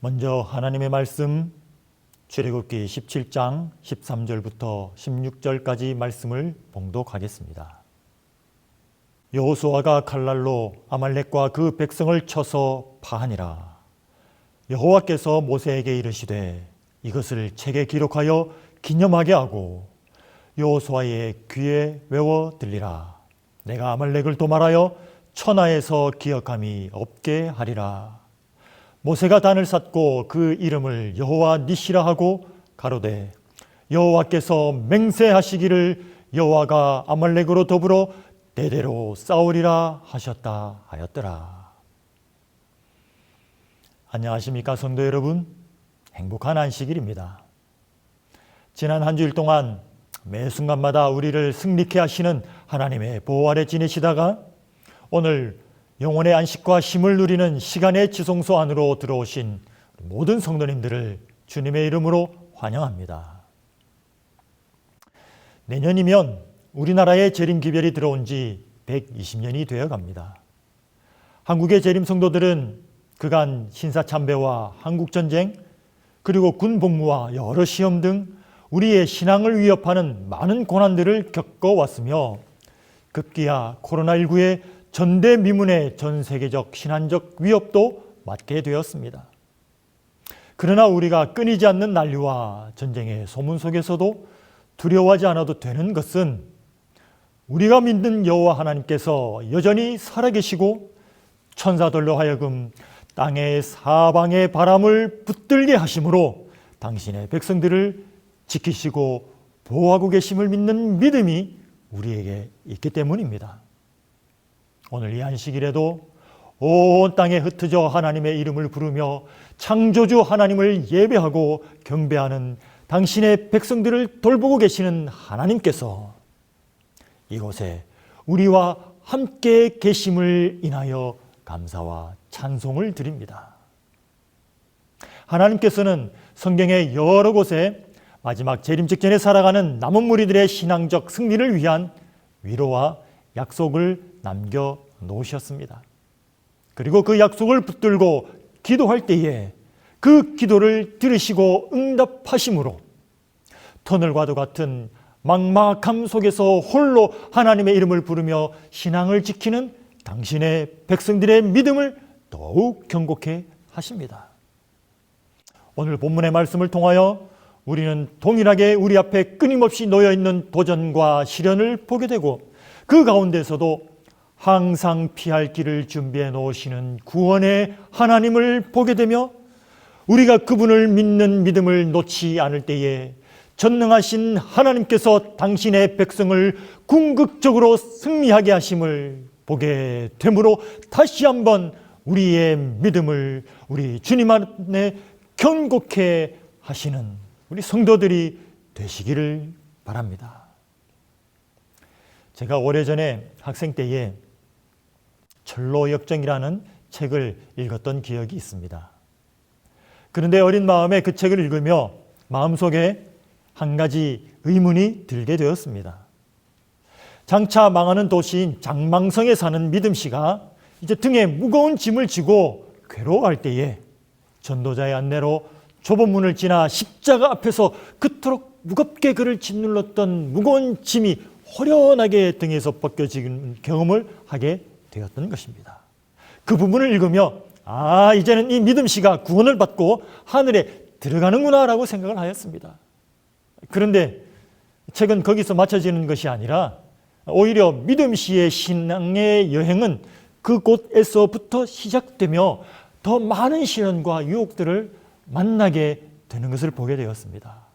먼저 하나님의 말씀 출애굽기 17장 13절부터 16절까지 말씀을 봉독하겠습니다. 여호수아가 칼날로 아말렉과 그 백성을 쳐서 파하니라. 여호와께서 모세에게 이르시되 이것을 책에 기록하여 기념하게 하고 여호수아의 귀에 외워 들리라. 내가 아말렉을 도말하여 천하에서 기억함이 없게 하리라. 모세가 단을 쌓고 그 이름을 여호와 니시라 하고 가로되 여호와께서 맹세하시기를 여호와가 아말렉으로 더불어 대대로 싸우리라 하셨다 하였더라. 안녕하십니까 성도 여러분? 행복한 안식일입니다. 지난 한 주일 동안 매 순간마다 우리를 승리케 하시는 하나님의 보호 아래 지내시다가 오늘 영혼의 안식과 힘을 누리는 시간의 지성소 안으로 들어오신 모든 성도님들을 주님의 이름으로 환영합니다. 내년이면 우리나라에 재림 기별이 들어온 지 120년이 되어 갑니다. 한국의 재림 성도들은 그간 신사참배와 한국전쟁 그리고 군복무와 여러 시험 등 우리의 신앙을 위협하는 많은 고난들을 겪어왔으며 급기야 코로나19의 전대미문의 전 세계적 신앙적 위협도 맞게 되었습니다. 그러나 우리가 끊이지 않는 난리와 전쟁의 소문 속에서도 두려워하지 않아도 되는 것은 우리가 믿는 여호와 하나님께서 여전히 살아계시고 천사들로 하여금 땅의 사방의 바람을 붙들게 하심으로 당신의 백성들을 지키시고 보호하고 계심을 믿는 믿음이 우리에게 있기 때문입니다. 오늘 이 안식일에도 온 땅에 흩어져 하나님의 이름을 부르며 창조주 하나님을 예배하고 경배하는 당신의 백성들을 돌보고 계시는 하나님께서 이곳에 우리와 함께 계심을 인하여 감사와 찬송을 드립니다. 하나님께서는 성경의 여러 곳에 마지막 재림 직전에 살아가는 남은 무리들의 신앙적 승리를 위한 위로와 약속을 남겨 놓으셨습니다. 그리고 그 약속을 붙들고 기도할 때에 그 기도를 들으시고 응답하심으로 터널과도 같은 막막함 속에서 홀로 하나님의 이름을 부르며 신앙을 지키는 당신의 백성들의 믿음을 더욱 경고케 하십니다. 오늘 본문의 말씀을 통하여 우리는 동일하게 우리 앞에 끊임없이 놓여 있는 도전과 시련을 보게 되고 그 가운데서도 항상 피할 길을 준비해 놓으시는 구원의 하나님을 보게 되며 우리가 그분을 믿는 믿음을 놓지 않을 때에 전능하신 하나님께서 당신의 백성을 궁극적으로 승리하게 하심을 보게 되므로 다시 한번 우리의 믿음을 우리 주님 안에 견고케 하시는 우리 성도들이 되시기를 바랍니다. 제가 오래전에 학생 때에 철로 역정이라는 책을 읽었던 기억이 있습니다. 그런데 어린 마음에 그 책을 읽으며 마음속에 한 가지 의문이 들게 되었습니다. 장차 망하는 도시인 장망성에 사는 믿음 씨가 이제 등에 무거운 짐을 지고 괴로워할 때에 전도자의 안내로 좁은 문을 지나 십자가 앞에서 그토록 무겁게 그를 짓눌렀던 무거운 짐이 호련하게 등에서 벗겨지는 경험을 하게 되었던 것입니다. 그 부분을 읽으며 아 이제는 이 믿음 씨가 구원을 받고 하늘에 들어가는구나라고 생각을 하였습니다. 그런데 책은 거기서 맞춰지는 것이 아니라 오히려 믿음 씨의 신앙의 여행은 그곳에서부터 시작되며 더 많은 시련과 유혹들을 만나게 되는 것을 보게 되었습니다.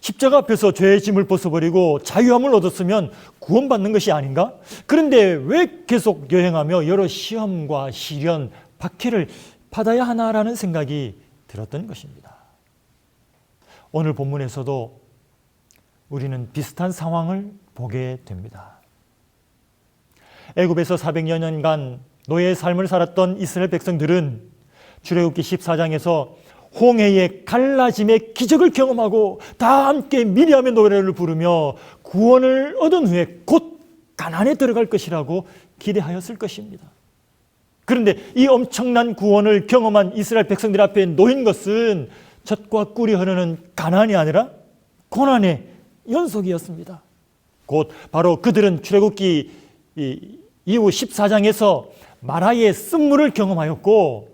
십자가 앞에서 죄의 짐을 벗어버리고 자유함을 얻었으면 구원받는 것이 아닌가? 그런데 왜 계속 여행하며 여러 시험과 시련, 박해를 받아야 하나라는 생각이 들었던 것입니다. 오늘 본문에서도 우리는 비슷한 상황을 보게 됩니다. 애굽에서 400여 년간 노예의 삶을 살았던 이스라엘 백성들은 출애굽기 14장에서 홍해의 갈라짐의 기적을 경험하고 다 함께 미리암의 노래를 부르며 구원을 얻은 후에 곧 가난에 들어갈 것이라고 기대하였을 것입니다. 그런데 이 엄청난 구원을 경험한 이스라엘 백성들 앞에 놓인 것은 젖과 꿀이 흐르는 가난이 아니라 고난의 연속이었습니다. 곧 바로 그들은 출애굽기 이후 14장에서 마라의 쓴물을 경험하였고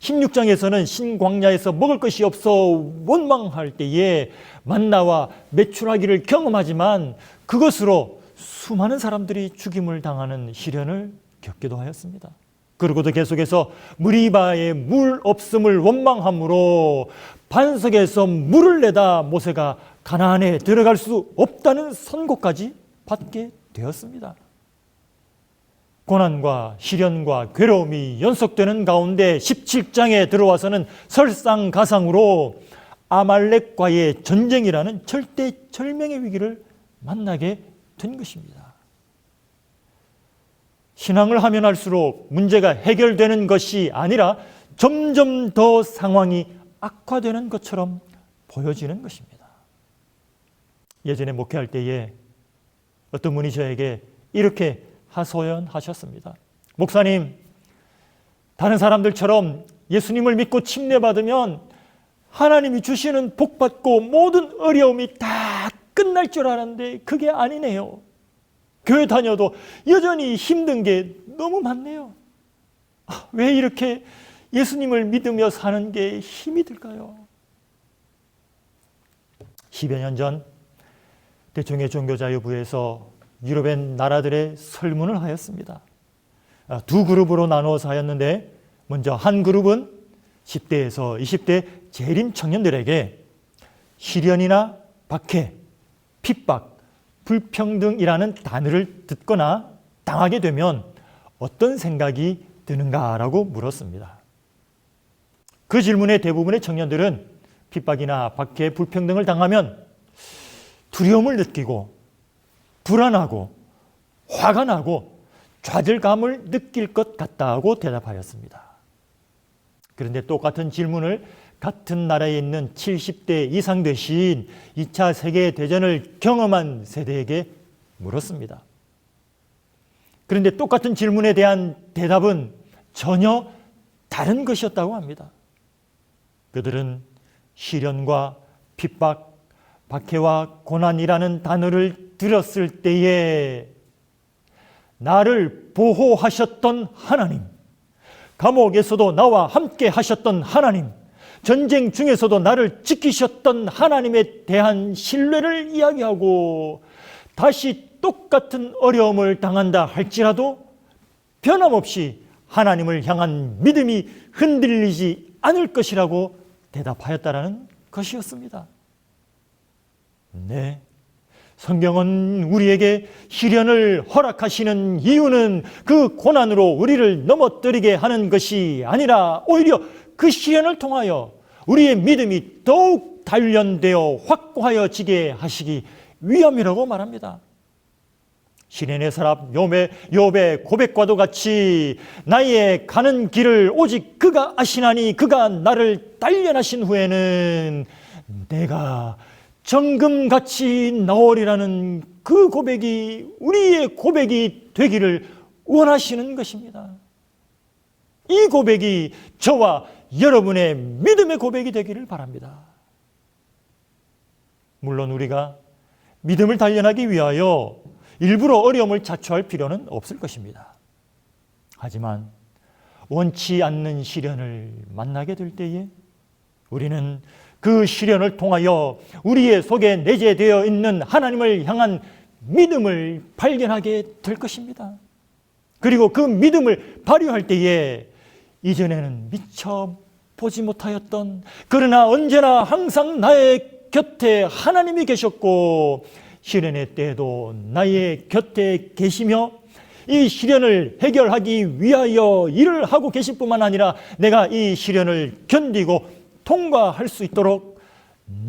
16장에서는 신광야에서 먹을 것이 없어 원망할 때에 만나와 매출하기를 경험하지만 그것으로 수많은 사람들이 죽임을 당하는 시련을 겪기도 하였습니다. 그리고도 계속해서 무리바에 물 없음을 원망함으로 반석에서 물을 내다 모세가 가나안에 들어갈 수 없다는 선고까지 받게 되었습니다. 고난과 시련과 괴로움이 연속되는 가운데 17장에 들어와서는 설상가상으로 아말렉과의 전쟁이라는 절대절명의 위기를 만나게 된 것입니다. 신앙을 하면 할수록 문제가 해결되는 것이 아니라 점점 더 상황이 악화되는 것처럼 보여지는 것입니다. 예전에 목회할 때에 어떤 분이 저에게 이렇게 하소연하셨습니다. 목사님, 다른 사람들처럼 예수님을 믿고 침례받으면 하나님이 주시는 복받고 모든 어려움이 다 끝날 줄 알았는데 그게 아니네요. 교회 다녀도 여전히 힘든 게 너무 많네요. 아, 왜 이렇게 예수님을 믿으며 사는 게 힘이 들까요? 10여 년 전 대통령 종교자유부에서 유럽의 나라들의 설문을 하였습니다. 아, 두 그룹으로 나누어서 하였는데 먼저 한 그룹은 10대에서 20대 재림 청년들에게 시련이나 박해, 핍박, 불평등이라는 단어를 듣거나 당하게 되면 어떤 생각이 드는가라고 물었습니다. 그 질문에 대부분의 청년들은 핍박이나 박해, 불평등을 당하면 두려움을 느끼고 불안하고 화가 나고 좌절감을 느낄 것 같다고 대답하였습니다. 그런데 똑같은 질문을 같은 나라에 있는 70대 이상 되신 2차 세계대전을 경험한 세대에게 물었습니다. 그런데 똑같은 질문에 대한 대답은 전혀 다른 것이었다고 합니다. 그들은 시련과 핍박, 박해와 고난이라는 단어를 들었을 때에 나를 보호하셨던 하나님, 감옥에서도 나와 함께 하셨던 하나님, 전쟁 중에서도 나를 지키셨던 하나님에 대한 신뢰를 이야기하고 다시 똑같은 어려움을 당한다 할지라도 변함없이 하나님을 향한 믿음이 흔들리지 않을 것이라고 대답하였다라는 것이었습니다. 네. 성경은 우리에게 시련을 허락하시는 이유는 그 고난으로 우리를 넘어뜨리게 하는 것이 아니라 오히려 그 시련을 통하여 우리의 믿음이 더욱 단련되어 확고하여지게 하시기 위함이라고 말합니다. 시련의 사람 요배, 요배 고백과도 같이 나의 가는 길을 오직 그가 아시나니 그가 나를 단련하신 후에는 내가 정금같이 나오리라는 그 고백이 우리의 고백이 되기를 원하시는 것입니다. 이 고백이 저와 여러분의 믿음의 고백이 되기를 바랍니다. 물론 우리가 믿음을 단련하기 위하여 일부러 어려움을 자초할 필요는 없을 것입니다. 하지만 원치 않는 시련을 만나게 될 때에 우리는 그 시련을 통하여 우리의 속에 내재되어 있는 하나님을 향한 믿음을 발견하게 될 것입니다. 그리고 그 믿음을 발휘할 때에 이전에는 미처 보지 못하였던 그러나 언제나 항상 나의 곁에 하나님이 계셨고 시련의 때에도 나의 곁에 계시며 이 시련을 해결하기 위하여 일을 하고 계실 뿐만 아니라 내가 이 시련을 견디고 통과할 수 있도록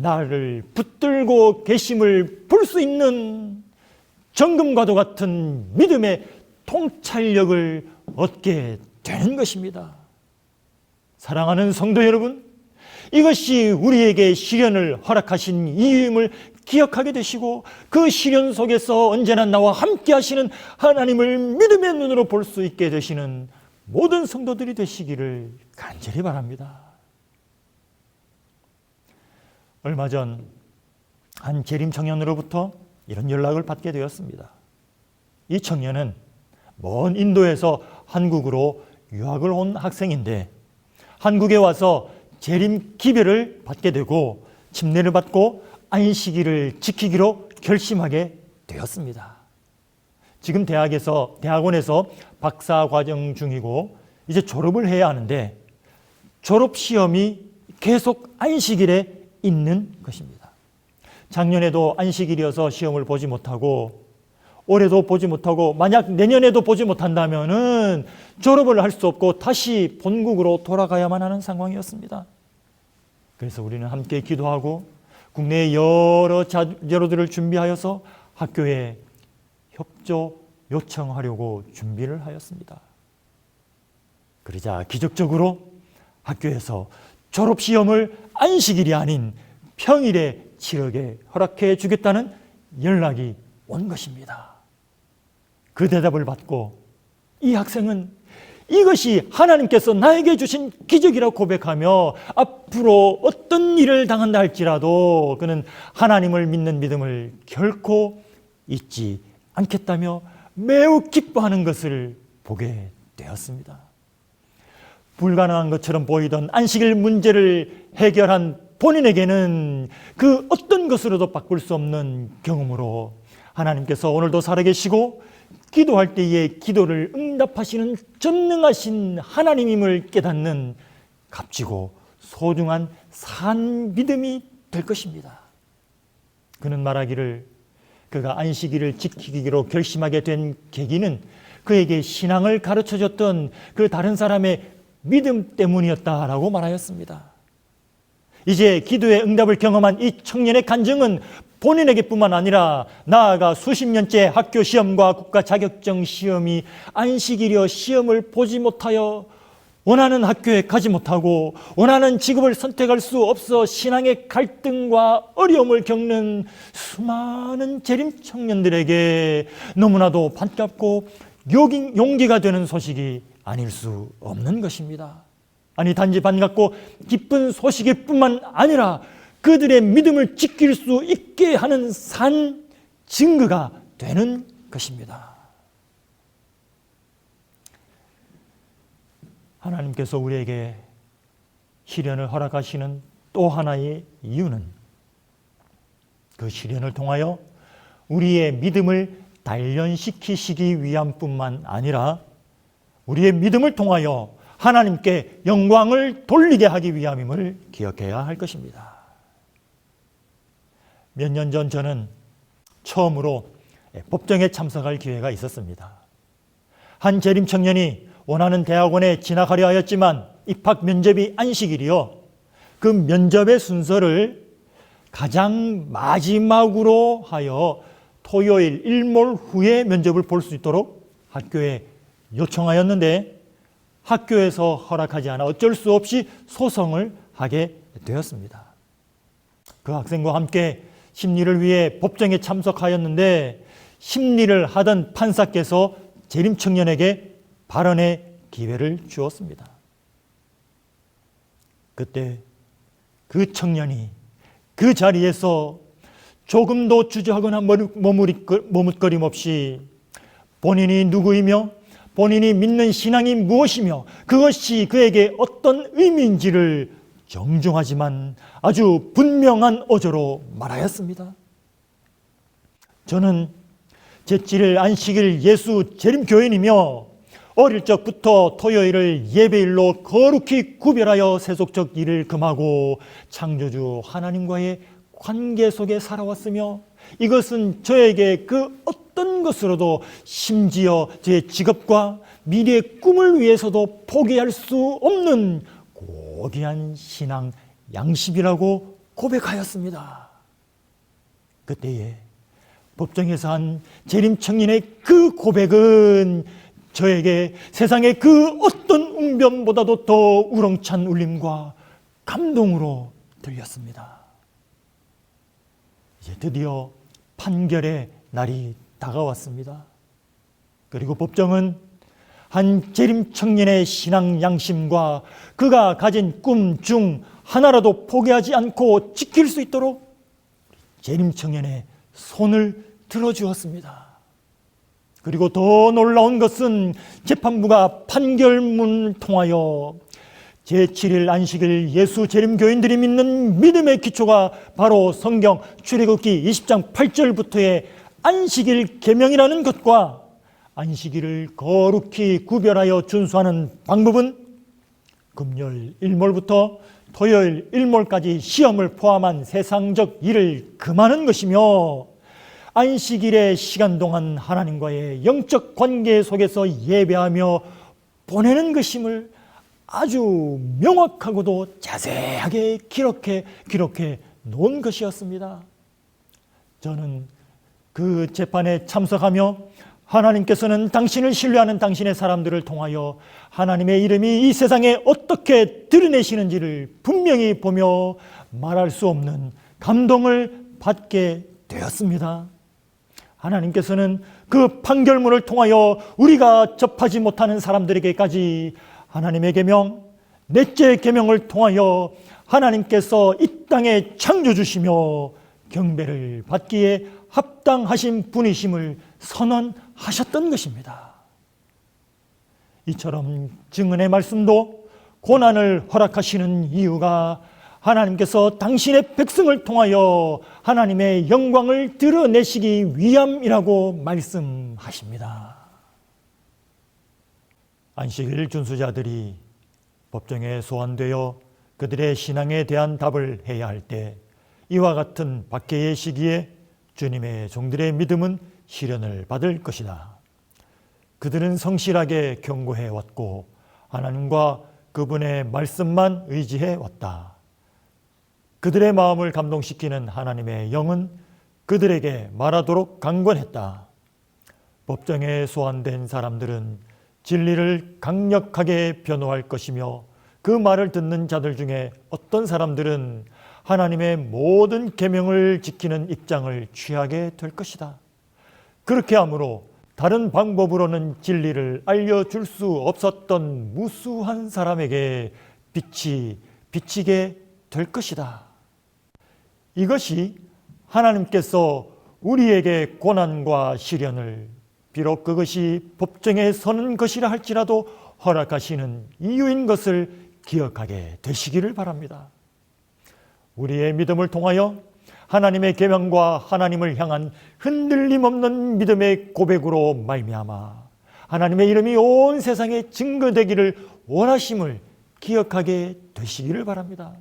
나를 붙들고 계심을 볼 수 있는 정금과도 같은 믿음의 통찰력을 얻게 되는 것입니다. 사랑하는 성도 여러분, 이것이 우리에게 시련을 허락하신 이유임을 기억하게 되시고 그 시련 속에서 언제나 나와 함께 하시는 하나님을 믿음의 눈으로 볼 수 있게 되시는 모든 성도들이 되시기를 간절히 바랍니다. 얼마 전 한 재림 청년으로부터 이런 연락을 받게 되었습니다. 이 청년은 먼 인도에서 한국으로 유학을 온 학생인데 한국에 와서 재림 기별을 받게 되고 침례를 받고 안식일을 지키기로 결심하게 되었습니다. 지금 대학에서 대학원에서 박사 과정 중이고 이제 졸업을 해야 하는데 졸업 시험이 계속 안식일에 있는 것입니다. 작년에도 안식일이어서 시험을 보지 못하고 올해도 보지 못하고 만약 내년에도 보지 못한다면은 졸업을 할 수 없고 다시 본국으로 돌아가야만 하는 상황이었습니다. 그래서 우리는 함께 기도하고 국내의 여러 자료들을 준비하여서 학교에 협조 요청하려고 준비를 하였습니다. 그러자 기적적으로 학교에서 졸업 시험을 안식일이 아닌 평일에 치르게 허락해 주겠다는 연락이 온 것입니다. 그 대답을 받고 이 학생은 이것이 하나님께서 나에게 주신 기적이라고 고백하며 앞으로 어떤 일을 당한다 할지라도 그는 하나님을 믿는 믿음을 결코 잊지 않겠다며 매우 기뻐하는 것을 보게 되었습니다. 불가능한 것처럼 보이던 안식일 문제를 해결한 본인에게는 그 어떤 것으로도 바꿀 수 없는 경험으로 하나님께서 오늘도 살아계시고 기도할 때에 기도를 응답하시는 전능하신 하나님임을 깨닫는 값지고 소중한 산 믿음이 될 것입니다. 그는 말하기를 그가 안식일을 지키기로 결심하게 된 계기는 그에게 신앙을 가르쳐 줬던 그 다른 사람의 믿음 때문이었다라고 말하였습니다. 이제 기도의 응답을 경험한 이 청년의 간증은 본인에게뿐만 아니라 나아가 수십 년째 학교 시험과 국가 자격증 시험이 안식일이여 시험을 보지 못하여 원하는 학교에 가지 못하고 원하는 직업을 선택할 수 없어 신앙의 갈등과 어려움을 겪는 수많은 재림 청년들에게 너무나도 반갑고 용기가 되는 소식이 아닐 수 없는 것입니다. 아니 단지 반갑고 기쁜 소식일 뿐만 아니라 그들의 믿음을 지킬 수 있게 하는 산 증거가 되는 것입니다. 하나님께서 우리에게 시련을 허락하시는 또 하나의 이유는 그 시련을 통하여 우리의 믿음을 단련시키시기 위함뿐만 아니라 우리의 믿음을 통하여 하나님께 영광을 돌리게 하기 위함임을 기억해야 할 것입니다. 몇 년 전 저는 처음으로 법정에 참석할 기회가 있었습니다. 한 재림 청년이 원하는 대학원에 진학하려 하였지만 입학 면접이 안식일이요. 그 면접의 순서를 가장 마지막으로 하여 토요일 일몰 후에 면접을 볼 수 있도록 학교에 요청하였는데 학교에서 허락하지 않아 어쩔 수 없이 소송을 하게 되었습니다. 그 학생과 함께 심리를 위해 법정에 참석하였는데 심리를 하던 판사께서 재림 청년에게 발언의 기회를 주었습니다. 그때 그 청년이 그 자리에서 조금도 주저하거나 머뭇거림 없이 본인이 누구이며 본인이 믿는 신앙이 무엇이며 그것이 그에게 어떤 의미인지를 정중하지만 아주 분명한 어조로 말하였습니다. 저는 제7일 안식일 예수 재림교인이며 어릴 적부터 토요일을 예배일로 거룩히 구별하여 세속적 일을 금하고 창조주 하나님과의 관계 속에 살아왔으며 이것은 저에게 그 어떤 것으로도 심지어 제 직업과 미래의 꿈을 위해서도 포기할 수 없는 고귀한 신앙 양식이라고 고백하였습니다. 그때에 법정에서 한 재림 청년의 그 고백은 저에게 세상의 그 어떤 웅변보다도 더 우렁찬 울림과 감동으로 들렸습니다. 이제 드디어 판결의 날이 다가왔습니다. 그리고 법정은 한 재림 청년의 신앙 양심과 그가 가진 꿈 중 하나라도 포기하지 않고 지킬 수 있도록 재림 청년의 손을 들어주었습니다. 그리고 더 놀라운 것은 재판부가 판결문을 통하여 제7일 안식일 예수 재림 교인들이 믿는 믿음의 기초가 바로 성경 출애굽기 20장 8절부터의 안식일 계명이라는 것과 안식일을 거룩히 구별하여 준수하는 방법은 금요일 일몰부터 토요일 일몰까지 시험을 포함한 세상적 일을 금하는 것이며 안식일의 시간 동안 하나님과의 영적 관계 속에서 예배하며 보내는 것임을 아주 명확하고도 자세하게 기록해 기록해 놓은 것이었습니다. 저는 그 재판에 참석하며 하나님께서는 당신을 신뢰하는 당신의 사람들을 통하여 하나님의 이름이 이 세상에 어떻게 드러내시는지를 분명히 보며 말할 수 없는 감동을 받게 되었습니다. 하나님께서는 그 판결문을 통하여 우리가 접하지 못하는 사람들에게까지 하나님의 계명, 넷째 계명을 통하여 하나님께서 이 땅에 창조 주시며 경배를 받기에 합당하신 분이심을 선언하셨던 것입니다. 이처럼 증언의 말씀도 고난을 허락하시는 이유가 하나님께서 당신의 백성을 통하여 하나님의 영광을 드러내시기 위함이라고 말씀하십니다. 안식일 준수자들이 법정에 소환되어 그들의 신앙에 대한 답을 해야 할 때 이와 같은 박해의 시기에 주님의 종들의 믿음은 시련을 받을 것이다. 그들은 성실하게 경고해 왔고 하나님과 그분의 말씀만 의지해 왔다. 그들의 마음을 감동시키는 하나님의 영은 그들에게 말하도록 강권했다. 법정에 소환된 사람들은 진리를 강력하게 변호할 것이며 그 말을 듣는 자들 중에 어떤 사람들은 하나님의 모든 계명을 지키는 입장을 취하게 될 것이다. 그렇게 하므로 다른 방법으로는 진리를 알려줄 수 없었던 무수한 사람에게 빛이 비치게 될 것이다. 이것이 하나님께서 우리에게 고난과 시련을 비록 그것이 법정에 서는 것이라 할지라도 허락하시는 이유인 것을 기억하게 되시기를 바랍니다. 우리의 믿음을 통하여 하나님의 계명과 하나님을 향한 흔들림 없는 믿음의 고백으로 말미암아 하나님의 이름이 온 세상에 증거되기를 원하심을 기억하게 되시기를 바랍니다.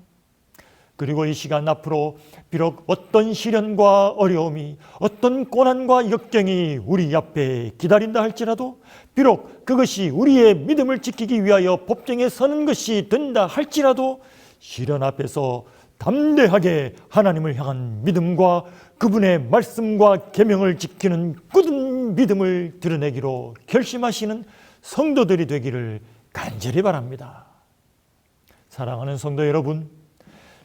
그리고 이 시간 앞으로 비록 어떤 시련과 어려움이 어떤 고난과 역경이 우리 앞에 기다린다 할지라도 비록 그것이 우리의 믿음을 지키기 위하여 법정에 서는 것이 된다 할지라도 시련 앞에서 담대하게 하나님을 향한 믿음과 그분의 말씀과 계명을 지키는 굳은 믿음을 드러내기로 결심하시는 성도들이 되기를 간절히 바랍니다. 사랑하는 성도 여러분,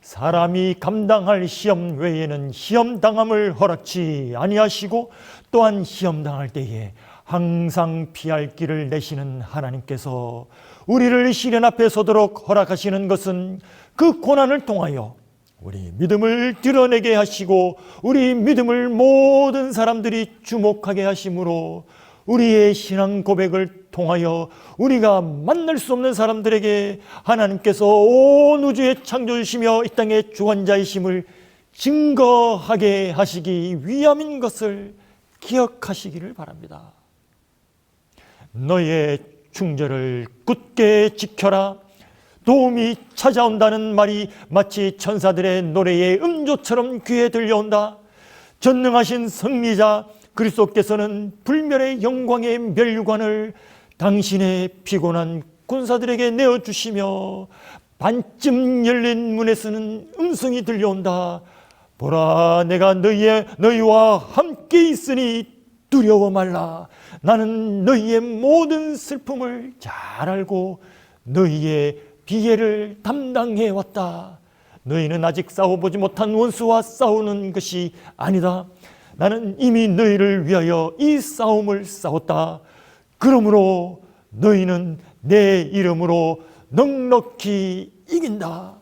사람이 감당할 시험 외에는 시험 당함을 허락치 아니하시고 또한 시험 당할 때에 항상 피할 길을 내시는 하나님께서 우리를 시련 앞에 서도록 허락하시는 것은 그 고난을 통하여 우리 믿음을 드러내게 하시고 우리 믿음을 모든 사람들이 주목하게 하심으로 우리의 신앙 고백을 통하여 우리가 만날 수 없는 사람들에게 하나님께서 온 우주에 창조주시며 이 땅의 주관자이심을 증거하게 하시기 위함인 것을 기억하시기를 바랍니다. 너의 충절을 굳게 지켜라. 도움이 찾아온다는 말이 마치 천사들의 노래의 음조처럼 귀에 들려온다. 전능하신 승리자 그리스도께서는 불멸의 영광의 멸관을 당신의 피곤한 군사들에게 내어주시며 반쯤 열린 문에서는 음성이 들려온다. 보라, 내가 너희의, 너희와 함께 있으니 두려워 말라. 나는 너희의 모든 슬픔을 잘 알고 너희의 비애를 담당해 왔다. 너희는 아직 싸워보지 못한 원수와 싸우는 것이 아니다. 나는 이미 너희를 위하여 이 싸움을 싸웠다. 그러므로 너희는 내 이름으로 넉넉히 이긴다.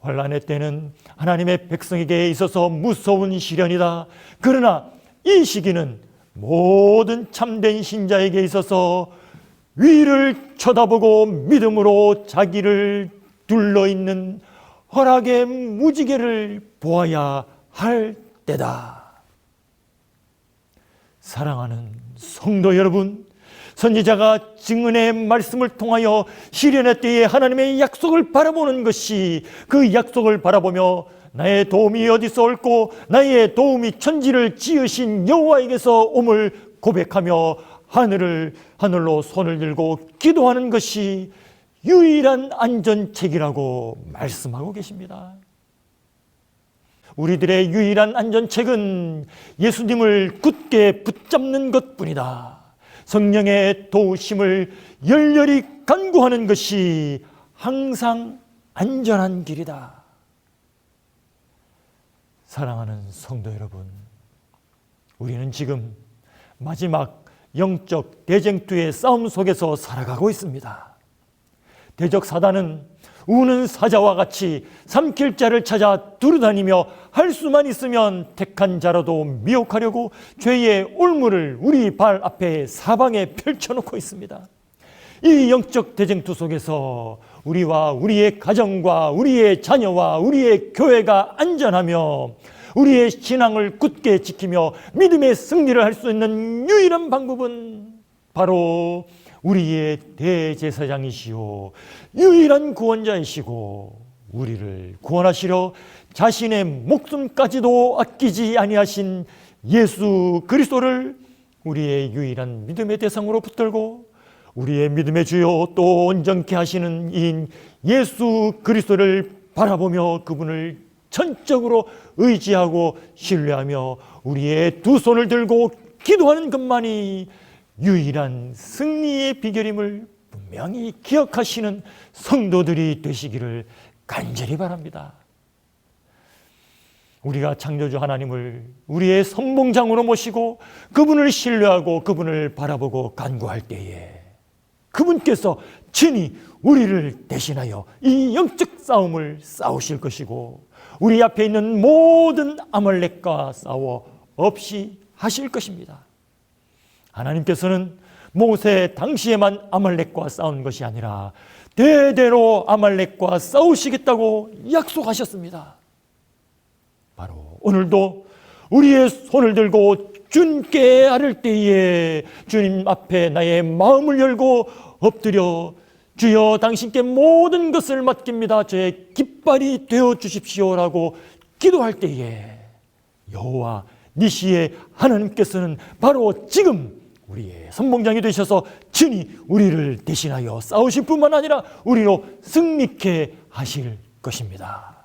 환란의 때는 하나님의 백성에게 있어서 무서운 시련이다. 그러나 이 시기는 모든 참된 신자에게 있어서 위를 쳐다보고 믿음으로 자기를 둘러 있는 허락의 무지개를 보아야 할 때다. 사랑하는 성도 여러분, 선지자가 증언의 말씀을 통하여 시련의 때에 하나님의 약속을 바라보는 것이 그 약속을 바라보며 나의 도움이 어디서 올고 나의 도움이 천지를 지으신 여호와에게서 옴을 고백하며 하늘을 하늘로 손을 들고 기도하는 것이 유일한 안전책이라고 말씀하고 계십니다. 우리들의 유일한 안전책은 예수님을 굳게 붙잡는 것뿐이다. 성령의 도우심을 열렬히 간구하는 것이 항상 안전한 길이다. 사랑하는 성도 여러분, 우리는 지금 마지막 영적 대쟁투의 싸움 속에서 살아가고 있습니다. 대적 사단은 우는 사자와 같이 삼킬 자를 찾아 두루다니며 할 수만 있으면 택한 자라도 미혹하려고 죄의 올무를 우리 발 앞에 사방에 펼쳐놓고 있습니다. 이 영적 대쟁투 속에서 우리와 우리의 가정과 우리의 자녀와 우리의 교회가 안전하며 우리의 신앙을 굳게 지키며 믿음의 승리를 할 수 있는 유일한 방법은 바로 우리의 대제사장이시오. 유일한 구원자이시고 우리를 구원하시려 자신의 목숨까지도 아끼지 아니하신 예수 그리스도를 우리의 유일한 믿음의 대상으로 붙들고 우리의 믿음의 주요 또 온전케 하시는 이인 예수 그리스도를 바라보며 그분을 전적으로 의지하고 신뢰하며 우리의 두 손을 들고 기도하는 것만이 유일한 승리의 비결임을 분명히 기억하시는 성도들이 되시기를 간절히 바랍니다. 우리가 창조주 하나님을 우리의 선봉장으로 모시고 그분을 신뢰하고 그분을 바라보고 간구할 때에 그분께서 친히 우리를 대신하여 이 영적 싸움을 싸우실 것이고 우리 앞에 있는 모든 아말렉과 싸워 없이 하실 것입니다. 하나님께서는 모세 당시에만 아말렉과 싸운 것이 아니라 대대로 아말렉과 싸우시겠다고 약속하셨습니다. 바로 오늘도 우리의 손을 들고 주님께 아를 때에 주님 앞에 나의 마음을 열고 엎드려 주여 당신께 모든 것을 맡깁니다. 저의 깃발이 되어 주십시오라고 기도할 때에 여호와 니시의 하나님께서는 바로 지금 우리의 선봉장이 되셔서 친히 우리를 대신하여 싸우실 뿐만 아니라 우리로 승리케 하실 것입니다.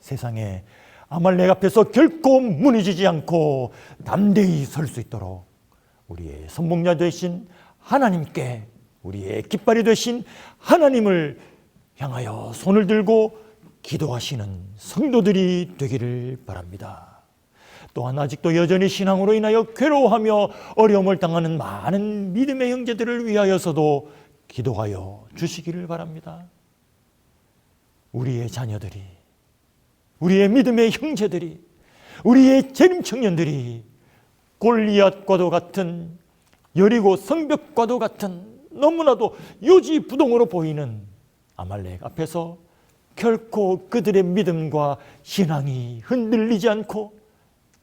세상에 아말렉 앞에서 결코 무너지지 않고 담대히 설 수 있도록 우리의 선봉자 되신 하나님께 우리의 깃발이 되신 하나님을 향하여 손을 들고 기도하시는 성도들이 되기를 바랍니다. 또한 아직도 여전히 신앙으로 인하여 괴로워하며 어려움을 당하는 많은 믿음의 형제들을 위하여서도 기도하여 주시기를 바랍니다. 우리의 자녀들이, 우리의 믿음의 형제들이, 우리의 재림 청년들이 골리앗과도 같은 여리고 성벽과도 같은 너무나도 요지부동으로 보이는 아말렉 앞에서 결코 그들의 믿음과 신앙이 흔들리지 않고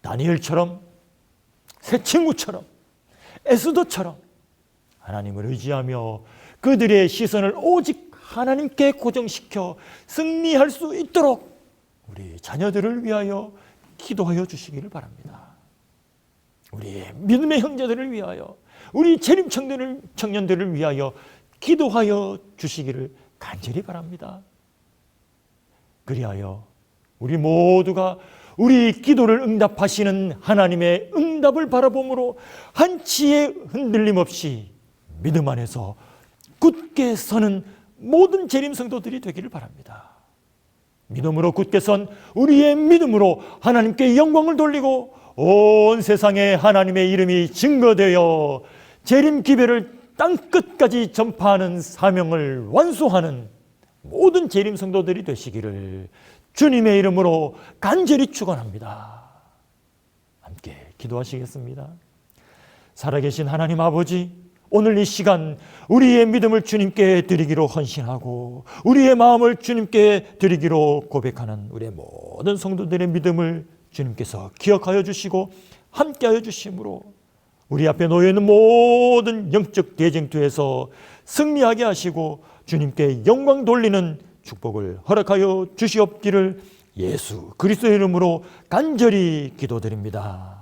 다니엘처럼 새 친구처럼 에스더처럼 하나님을 의지하며 그들의 시선을 오직 하나님께 고정시켜 승리할 수 있도록 우리 자녀들을 위하여 기도하여 주시기를 바랍니다. 우리의 믿음의 형제들을 위하여 우리 재림 청년들, 청년들을 위하여 기도하여 주시기를 간절히 바랍니다. 그리하여 우리 모두가 우리 기도를 응답하시는 하나님의 응답을 바라봄으로 한치의 흔들림 없이 믿음 안에서 굳게 서는 모든 재림 성도들이 되기를 바랍니다. 믿음으로 굳게 선 우리의 믿음으로 하나님께 영광을 돌리고 온 세상에 하나님의 이름이 증거되어 재림 기별을 땅 끝까지 전파하는 사명을 완수하는 모든 재림 성도들이 되시기를 주님의 이름으로 간절히 축원합니다. 함께 기도하시겠습니다. 살아계신 하나님 아버지, 오늘 이 시간 우리의 믿음을 주님께 드리기로 헌신하고 우리의 마음을 주님께 드리기로 고백하는 우리의 모든 성도들의 믿음을 주님께서 기억하여 주시고 함께하여 주심으로 우리 앞에 놓여 있는 모든 영적 대쟁투에서 승리하게 하시고 주님께 영광 돌리는 축복을 허락하여 주시옵기를 예수 그리스도의 이름으로 간절히 기도드립니다.